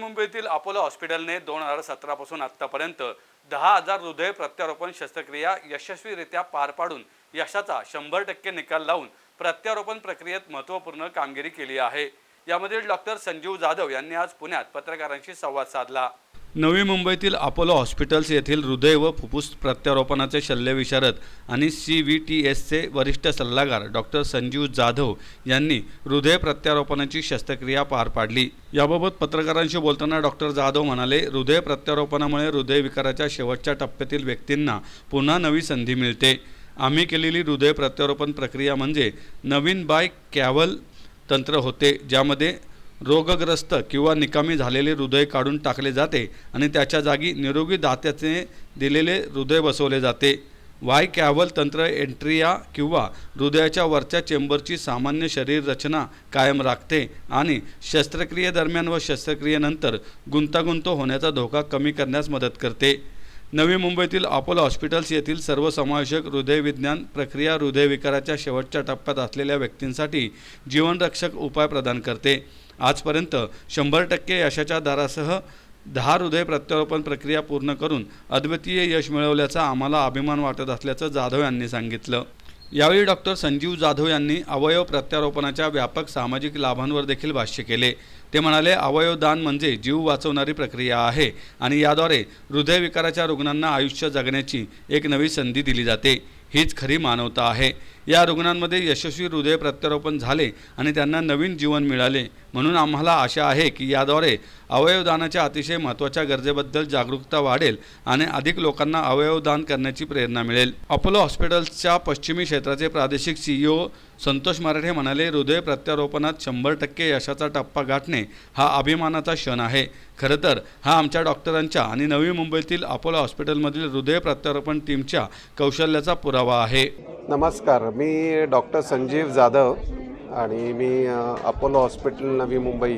नवी मुंबईतील अपोलो हॉस्पिटलने दोन हजार सतरापासून आत्तापर्यंत दहा हजार हृदय प्रत्यारोपण शस्त्रक्रिया यशस्वीरित्या पार पाडून यशाचा शंभर टक्के निकाल लावून प्रत्यारोपण प्रक्रियेत महत्त्वपूर्ण कामगिरी केली आहे. यामधील डॉक्टर संजीव जाधव यांनी आज पुण्यात पत्रकारांशी संवाद साधला. नवी मुंबईतील अपोलो हॉस्पिटल्स येथील हृदय व फुफ्फुस प्रत्यारोपणाचे शल्यविशारद आणि सी व्ही टी एसचे वरिष्ठ सल्लागार डॉक्टर संजीव जाधव यांनी हृदय प्रत्यारोपणाची शस्त्रक्रिया पार पाडली. याबाबत पत्रकारांशी बोलताना डॉक्टर जाधव म्हणाले हृदय प्रत्यारोपणामुळे हृदयविकाराच्या शेवटच्या टप्प्यातील व्यक्तींना पुन्हा नवी संधी मिळते. आम्ही केलेली हृदय प्रत्यारोपण प्रक्रिया म्हणजे नवीन बाय कॅव्हल तंत्र होते ज्यामध्ये रोगग्रस्त किंवा निकामी झालेले हृदय काढून टाकले जाते आणि त्याच्या जागी निरोगी दात्याचे दिलेले हृदय बसवले जाते. वाय कॅव्हल तंत्र एंट्रिया किंवा हृदयाच्या वरच्या चेंबरची सामान्य शरीर रचना कायम राखते आणि शस्त्रक्रियेदरम्यान व शस्त्रक्रियेनंतर गुंतागुंत होण्याचा धोका कमी करण्यास मदत करते. नवी मुंबईतील अपोलो हॉस्पिटल्स येथील सर्वसमावेशक हृदयविज्ञान प्रक्रिया हृदयविकाराच्या शेवटच्या टप्प्यात असलेल्या व्यक्तींसाठी जीवनरक्षक उपाय प्रदान करते. आजपर्यंत शंभर टक्के यशाच्या दारासह दहा हृदय प्रत्यारोपण प्रक्रिया पूर्ण करून अद्वितीय यश मिळवल्याचा आम्हाला अभिमान वाटत असल्याचं जाधव यांनी सांगितलं. यावेळी डॉक्टर संजीव जाधव यांनी अवयव प्रत्यारोपणाच्या व्यापक सामाजिक लाभांवर देखील भाष्य केले. ते म्हणाले अवयवदान म्हणजे जीव वाचवणारी प्रक्रिया आहे आणि याद्वारे हृदयविकाराच्या रुग्णांना आयुष्य जगण्याची एक नवी संधी दिली जाते. हीच खरी मानवता आहे. या रुग्णांमध्ये यशस्वी हृदय प्रत्यारोपण झाले आणि त्यांना नवीन जीवन मिळाले. म्हणून आम्हाला आशा आहे की याद्वारे अवयवदानाच्या अतिशय महत्त्वाच्या गरजेबद्दल जागरूकता वाढेल आणि अधिक लोकांना अवयवदान करण्याची प्रेरणा मिळेल. अपोलो हॉस्पिटल्सच्या पश्चिमी क्षेत्राचे प्रादेशिक सीईओ संतोष मराठे म्हणाले हृदय प्रत्यारोपणात शंभर टक्के यशाचा टप्पा गाठणे हा अभिमानाचा क्षण आहे. खरं तर हा आमच्या डॉक्टरांच्या आणि नवी मुंबईतील अपोलो हॉस्पिटलमधील हृदय प्रत्यारोपण टीमच्या कौशल्याचा पुरावा आहे. नमस्कार. मी डॉक्टर संजीव जाधव आणि मी अपोलो हॉस्पिटल नवी मुंबई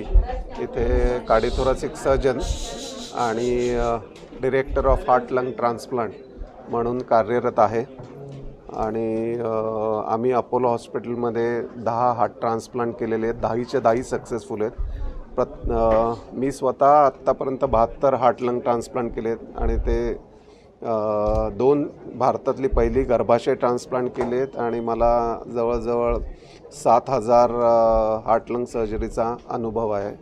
इथे कार्डिओथोरॅसिक सर्जन आणि director of heart lung transplant म्हणून कार्यरत आहे. आणि आम्ही अपोलो हॉस्पिटलमध्ये दहा हार्ट ट्रान्सप्लांट केलेले आहेत. दहाहीचे दहाही सक्सेसफुल आहेत. प्रत मी स्वतः आत्तापर्यंत बहात्तर हार्ट लंग ट्रान्सप्लांट केले आहेत आणि ते दोन भारतातली पहिली गर्भाशय ट्रान्सप्लांट केली आहेत आणि मला जवळजवळ सात हजार हार्ट लंग सर्जरीचा अनुभव आहे.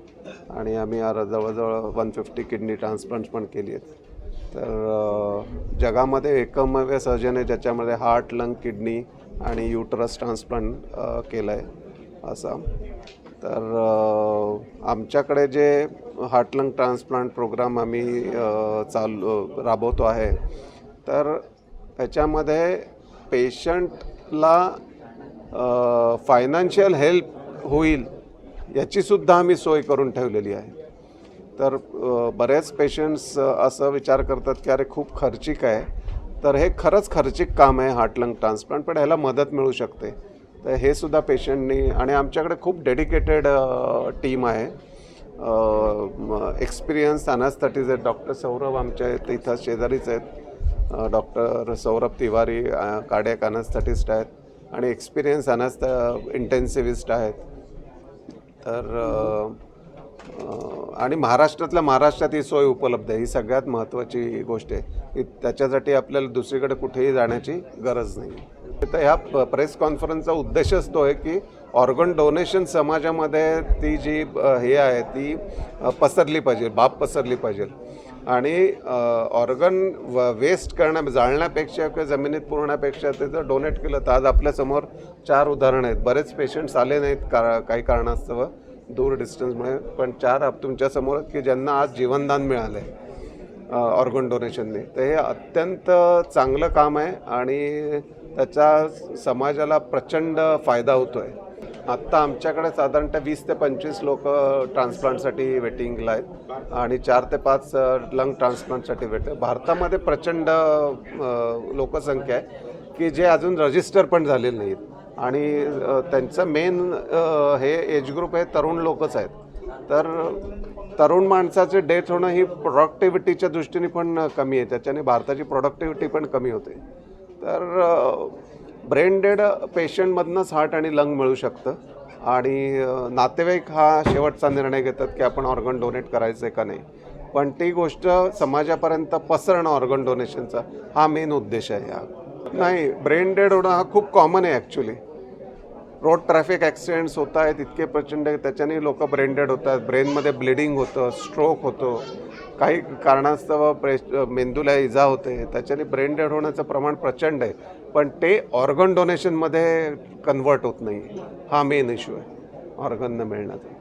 आणि आम्ही जवळजवळ वन फिफ्टी किडनी ट्रान्सप्लांट पण केली आहेत तर जगामध्ये एकमेव सर्जन आहे ज्याच्यामध्ये हार्ट लंग किडनी आणि युटरस ट्रान्सप्लांट केलं आहे असं. तर आमच्याकडे जे हार्ट लंग ट्रान्सप्लांट प्रोग्राम आम्ही चालू राबवतो आहे तर त्याच्यामध्ये पेशंटला फायनान्शियल हेल्प होईल याचीसुद्धा आम्ही सोय करून ठेवलेली आहे. तर बरेच पेशंट्स असं विचार करतात की अरे खूप खर्चिक आहे तर हे खरंच खर्चिक काम आहे हार्ट लंग ट्रान्सप्लांट पण ह्याला मदत मिळू शकते. तर हे सुद्धा पेशंटनी आणि आमच्याकडे खूप डेडिकेटेड टीम आहे. एक्सपिरियन्स अनास्थटीज आहेत. डॉक्टर सौरभ आमच्या इथं शेजारीच आहेत. Doctor Saurabh Tiwari cardiac anaesthetist आहेत आणि एक्सपिरियन्स अनास्थ इंटेन्सिव्हिस्ट आहेत. तर आणि महाराष्ट्रातल्या महाराष्ट्रात ही सोय उपलब्ध आहे. ही सगळ्यात महत्त्वाची गोष्ट आहे. की त्याच्यासाठी आपल्याला दुसरीकडे कुठेही जाण्याची गरज नाही. तर ह्या प्रेस कॉन्फरन्सचा उद्देशच तो आहे की ऑर्गन डोनेशन समाजामध्ये ती जी हे आहे ती पसरली पाहिजे बाब पसरली पाहिजे. आणि ऑर्गन वेस्ट करण्या जाळण्यापेक्षा किंवा जमिनीत पुरण्यापेक्षा ते जर डोनेट केलं तर आज आपल्यासमोर चार उदाहरणं आहेत. बरेच पेशंट्स आले नाहीत का काही कारणास्तव दूर डिस्टन्समुळे पण चार आप तुमच्यासमोर आहेत की ज्यांना आज जीवनदान मिळालं आहे ऑर्गन डोनेशनने तर हे अत्यंत चांगलं काम आहे आणि त्याचा समाजाला प्रचंड फायदा होतो आहे आत्ता आमच्याकडे साधारणतः वीस ते पंचवीस लोक ट्रान्सप्लांटसाठी वेटिंगला आहेत आणि चार ते पाच लंग ट्रान्सप्लांटसाठी वेट भारतामध्ये प्रचंड लोकसंख्या आहे की जे अजून रजिस्टर पण झालेले नाहीत. आणि त्यांचं मेन हे एज ग्रुप हे तरुण लोकच आहेत. तर तरुण माणसाचे डेथ होणं ही प्रोडक्टिव्हिटीच्या दृष्टीने पण कमी आहे. त्याच्याने भारताची प्रोडक्टिव्हिटी पण कमी होते. तर ब्रेन डेड पेशंटमधनंच हार्ट आणि लंग मिळू शकतं. आणि नातेवाईक हा शेवटचा निर्णय घेतात की आपण ऑर्गन डोनेट करायचं आहे का नाही. पण ती गोष्ट समाजापर्यंत पसरणं ऑर्गन डोनेशनचा हा मेन उद्देश आहे हा. नाही ब्रेन डेड होणं हा खूप कॉमन आहे ॲक्च्युली रोड ट्रॅफिक ॲक्सिडेंट्स होत आहेत इतके प्रचंड त्याच्याने लोक ब्रेंडेड होतात ब्रेनमध्ये ब्लिडिंग होतं स्ट्रोक होतो. काही कारणास्तव प्रेश मेंदूला इजा होते त्याच्याने ब्रेनडेड होण्याचं प्रमाण प्रचंड आहे. पण ते ऑर्गन डोनेशनमध्ये कन्वर्ट होत नाही. हा मेन इश्यू आहे ऑर्गन न मिळण्याचा